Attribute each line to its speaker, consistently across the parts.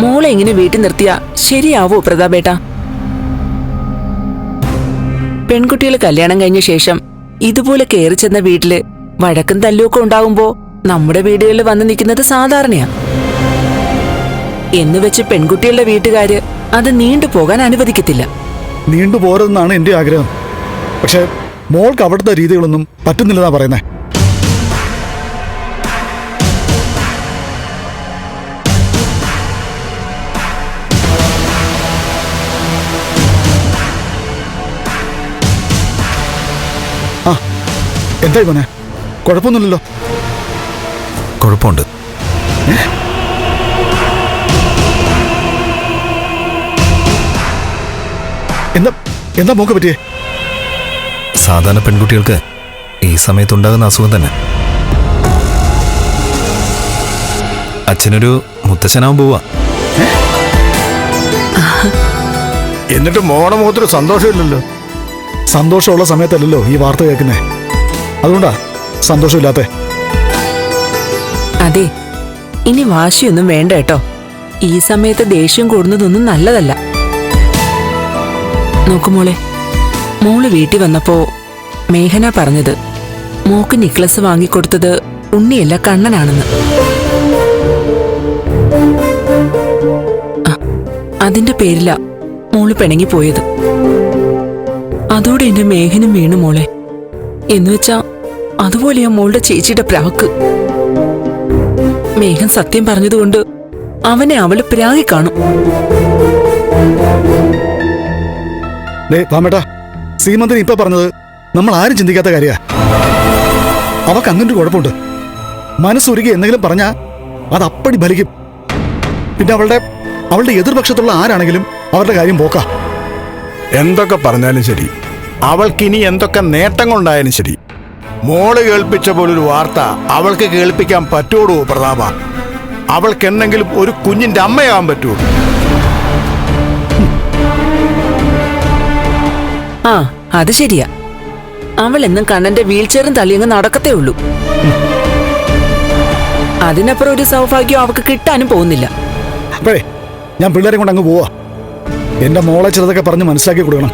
Speaker 1: മോളെ ഇങ്ങനെ വീട്ടിൽ നിർത്തിയാ ശരിയാവോ പ്രതാപേട്ട? പെൺകുട്ടികൾ കല്യാണം കഴിഞ്ഞ ശേഷം ഇതുപോലെ കയറി ചെന്ന വീട്ടിൽ വഴക്കും തല്ലുമൊക്കെ ഉണ്ടാവുമ്പോ നമ്മുടെ വീടുകളിൽ വന്ന് നിൽക്കുന്നത് സാധാരണയാ. എന്ന് വെച്ച് പെൺകുട്ടികളുടെ വീട്ടുകാര് അത് നീണ്ടു പോകാൻ അനുവദിക്കത്തില്ല.
Speaker 2: നീണ്ടു പോരെന്നാണ് എന്റെ ആഗ്രഹം. പക്ഷെ മോൾക്ക് അവിടുത്തെ രീതികളൊന്നും പറ്റുന്നില്ലെന്നാ പറയുന്നേ. എന്തായി മോനെ? കുഴപ്പമൊന്നുമില്ലല്ലോ.
Speaker 3: കുഴപ്പമുണ്ട്.
Speaker 2: എന്താ എന്താ മോക്ക് പറ്റിയേ?
Speaker 3: സാധാരണ പെൺകുട്ടികൾക്ക് ഈ സമയത്തുണ്ടാകുന്ന അസുഖം തന്നെ. അച്ഛനൊരു മുത്തശ്ശനാവും പോവാ.
Speaker 4: എന്നിട്ട് മോടെ മുഖത്തൊരു സന്തോഷമില്ലല്ലോ.
Speaker 2: സന്തോഷമുള്ള സമയത്തല്ലല്ലോ ഈ വാർത്ത കേൾക്കുന്നേ. അതുകൊണ്ടാ സന്തോഷമില്ലാത്തേ.
Speaker 1: അതെ ഇനി വാശിയൊന്നും വേണ്ട കേട്ടോ. ഈ സമയത്ത് ദേഷ്യം കൂടുന്നതൊന്നും നല്ലതല്ല. നോക്കുമോളെ മോൾ വീട്ടിൽ വന്നപ്പോ മേഘന പറഞ്ഞത് മോക്ക് നിക്ലസ് വാങ്ങിക്കൊടുത്തത് ഉണ്ണിയല്ല കണ്ണനാണെന്ന്. അതിന്റെ പേരില മോൾ പിണങ്ങിപ്പോയത്. അതോടെ എന്റെ മേഘനും വീണു മോളെ. എന്നുവെച്ചാ അതുപോലെയാ മോളുടെ ചേച്ചിയുടെ പ്രാക്ക്. മേഘൻ സത്യം പറഞ്ഞതുകൊണ്ട് അവനെ അവൾ പ്രാകി കാണും.
Speaker 2: സീമന്തിന് ഇപ്പൊ പറഞ്ഞത് നമ്മൾ ആരും ചിന്തിക്കാത്ത കാര്യ. അവക്ക് അങ്ങനൊരു ഒരു കുഴപ്പമുണ്ട്. മനസ്സുരുകി എന്തെങ്കിലും പറഞ്ഞാ അത് അപ്പടി ഭലിക്കും പിന്നെ അവളുടെ അവളുടെ എതിർപക്ഷത്തുള്ള ആരാണെങ്കിലും അവരുടെ കാര്യം പോക്കാ.
Speaker 4: എന്തൊക്കെ പറഞ്ഞാലും ശരി. അവൾക്കിനി എന്തൊക്കെ നേട്ടങ്ങളുണ്ടായാലും ശരി. മോൾ കേൾപ്പിച്ച പോലൊരു വാർത്ത അവൾക്ക് കേൾപ്പിക്കാൻ പറ്റുള്ളൂ പ്രതാപ? അവൾക്ക് എന്നെങ്കിലും ഒരു കുഞ്ഞിന്റെ അമ്മയാകാൻ പറ്റുള്ളൂ
Speaker 1: ആ അത് ശരിയാ. അവൾ എന്നും കണ്ണന്റെ വീൽചെയറും തള്ളിയങ്ങ് നടക്കത്തേ ഉള്ളൂ. അതിനപ്പുറം ഒരു സൗഭാഗ്യം അവൾക്ക് കിട്ടാനും പോകുന്നില്ല.
Speaker 2: അപ്പോഴേ ഞാൻ പിള്ളേരെ കൊണ്ട് അങ്ങ് പോവാ. എന്റെ മോളെ ചിലതൊക്കെ പറഞ്ഞ് മനസ്സിലാക്കി കൊടുക്കണം.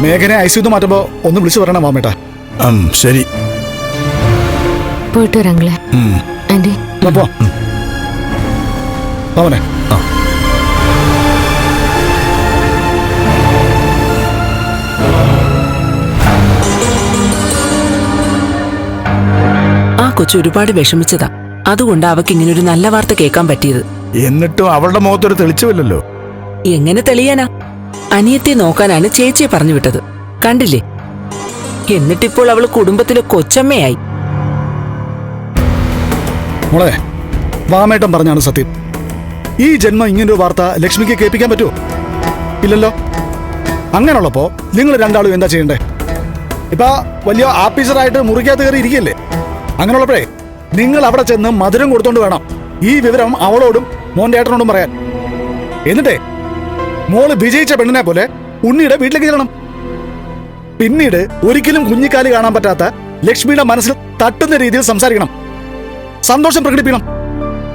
Speaker 2: മേഘനെ ഐസിയുന്ന് മാറ്റുമ്പോ ഒന്ന് വിളിച്ചു പറയണം
Speaker 4: മാമേട്ടാ. ശരി.
Speaker 5: പോയിട്ട് വരാങ്ങളെ ആന്റി
Speaker 2: പോ
Speaker 1: ആ. കൊച്ചു ഒരുപാട് വിഷമിച്ചതാ. അതുകൊണ്ട് അവക്ക് ഇങ്ങനെ ഒരു നല്ല വാർത്ത കേൾക്കാൻ പറ്റിയത്.
Speaker 4: എന്നിട്ടും അവളുടെ മുഖത്തൊരു തെളിച്ചുമില്ലല്ലോ.
Speaker 1: എങ്ങനെ തെളിയാനാ? അനിയത്തെ നോക്കാനാണ് ചേച്ചിയെ പറഞ്ഞു വിട്ടത്. കണ്ടില്ലേ? എന്നിട്ടിപ്പോൾ അവൾ കുടുംബത്തിലെ കൊച്ചമ്മയായി.
Speaker 2: മോളെ വാമേട്ടം പറഞ്ഞാണ് സത്യം. ഈ ജന്മം ഇങ്ങനൊരു വാർത്ത ലക്ഷ്മിക്ക് കേൾപ്പിക്കാൻ പറ്റുമോ? ഇല്ലല്ലോ. അങ്ങനെയുള്ളപ്പോ നിങ്ങൾ രണ്ടാളും എന്താ ചെയ്യണ്ടേ? ഇപ്പൊ വലിയ ആഫീസറായിട്ട് മുറിക്കകത്ത് കയറി ഇരിക്കല്ലേ അങ്ങനെയുള്ളപ്പോഴേ നിങ്ങൾ അവിടെ ചെന്ന് മധുരം കൊടുത്തോണ്ട് വേണം. ഈ വിവരം അവളോടും മോന്റെ ഏട്ടനോടും പറയാൻ. എന്നിട്ടേ മോൾ വിജയിച്ച പെണ്ണിനെ പോലെ ഉണ്ണിയുടെ വീട്ടിലേക്ക് ചെല്ലണം. പിന്നീട് ഒരിക്കലും കുഞ്ഞിക്കാൽ കാണാൻ പറ്റാത്ത ലക്ഷ്മിയുടെ മനസ്സിൽ തട്ടുന്ന രീതിയിൽ സംസാരിക്കണം. സന്തോഷം പ്രകടിപ്പിക്കണം.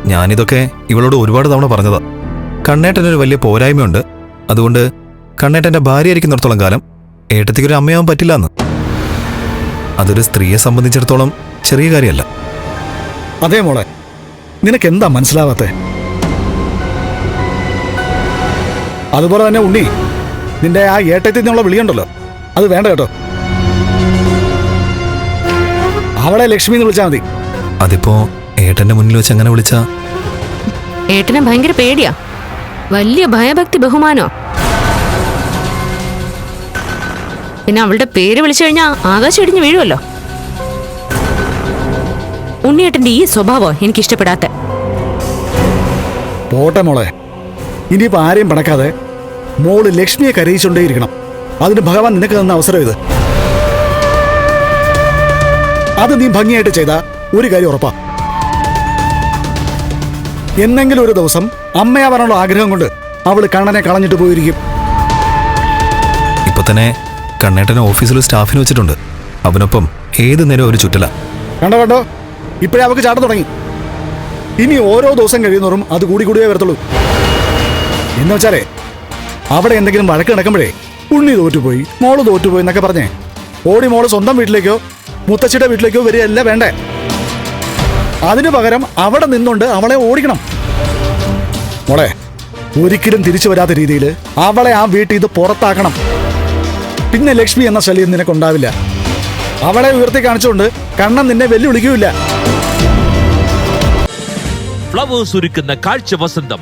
Speaker 3: ഞാനിതൊക്കെ ഇവളോട് ഒരുപാട് തവണ പറഞ്ഞതാ. കണ്ണേട്ടനൊരു വലിയ പോരായ്മയുണ്ട്. അതുകൊണ്ട് കണ്ണേട്ടന്റെ ഭാര്യ ഇരിക്കുന്നിടത്തോളം കാലം ഏട്ടത്തിക്ക് ഒരു അമ്മയാവാൻ പറ്റില്ല എന്ന് അതൊരു സ്ത്രീയെ സംബന്ധിച്ചിടത്തോളം ചെറിയ കാര്യമല്ല.
Speaker 2: അതേ മോളെ നിനക്ക് എന്താ മനസ്സിലാവാത്തെ? അതുപോലെ തന്നെ ഉണ്ണി നിന്റെ ആ ഏട്ടത്തിൽ നിന്നുള്ള വിളിയുണ്ടല്ലോ. അത് വേണ്ട കേട്ടോ. അവളെ ലക്ഷ്മി എന്ന് വിളിച്ചാൽ മതി.
Speaker 3: അതിപ്പോ ഏട്ടന്റെ മുന്നിൽ വെച്ച് അങ്ങനെ വിളിച്ച?
Speaker 5: ഏട്ടനെ ഭയങ്കര പേടിയാ. വലിയ ഭയഭക്തി ബഹുമാനോ. പിന്നെ അവളുടെ പേര് വിളിച്ചു കഴിഞ്ഞാ ആകാശം ഇടിഞ്ഞു വീഴുമല്ലോ ഉണ്ണിയേട്ടന്റെ ഈ സ്വഭാവം എനിക്കിഷ്ടപ്പെടാത്ത.
Speaker 2: പോട്ടെ മോളെ. ഇനിയിപ്പോ ആരെയും പണക്കാതെ മോൾ ലക്ഷ്മിയെ കരയിച്ചുകൊണ്ടേയിരിക്കണം അതിന് ഭഗവാൻ നിനക്ക് തന്ന അവസരം ഇത്. അത് നീ ഭംഗിയായിട്ട് ചെയ്ത ഒരു കാര്യം ഉറപ്പാ. എന്നെങ്കിലും ഒരു ദിവസം അമ്മയാവാനുള്ള ആഗ്രഹം കൊണ്ട് അവൾ കണ്ണനെ കളഞ്ഞിട്ട് പോയിരിക്കും.
Speaker 3: ഇപ്പൊ തന്നെ കണ്ണേട്ടനെ ഓഫീസിൽ സ്റ്റാഫിന് വെച്ചിട്ടുണ്ട്. അവനൊപ്പം ഏത് നേരം ഒരു ചുറ്റല.
Speaker 2: കണ്ടോ കണ്ടോ? ഇപ്പോഴേ അവക്ക് ചാട്ടം തുടങ്ങി. ഇനി ഓരോ ദിവസം കഴിയുന്നോറും അത് കൂടി കൂടിയേ വരത്തുള്ളൂ. എന്ന് വെച്ചാലേ അവിടെ എന്തെങ്കിലും വഴക്ക് നടക്കുമ്പോഴേ ഉണ്ണി തോറ്റുപോയി മോൾ തോറ്റുപോയി എന്നൊക്കെ പറഞ്ഞേ. ഓടി മോൾ സ്വന്തം വീട്ടിലേക്കോ മുത്തശ്ശിയുടെ വീട്ടിലേക്കോ വരികയല്ല വേണ്ടേ. അതിനു പകരം അവിടെ നിന്നുകൊണ്ട് അവളെ ഓടിക്കണം. മോളെ ഒരിക്കലും തിരിച്ചു വരാത്ത രീതിയിൽ അവളെ ആ വീട്ടിൽ ഇത് പുറത്താക്കണം. പിന്നെ ലക്ഷ്മി എന്ന ശല്യം നിനക്കുണ്ടാവില്ല അവളെ ഉയർത്തി കാണിച്ചുകൊണ്ട് കണ്ണൻ നിന്നെ വെല്ലുവിളിക്കൂല
Speaker 6: ഫ്ലവേഴ്സ് ഒരുക്കുന്ന കാഴ്ച വസന്തം.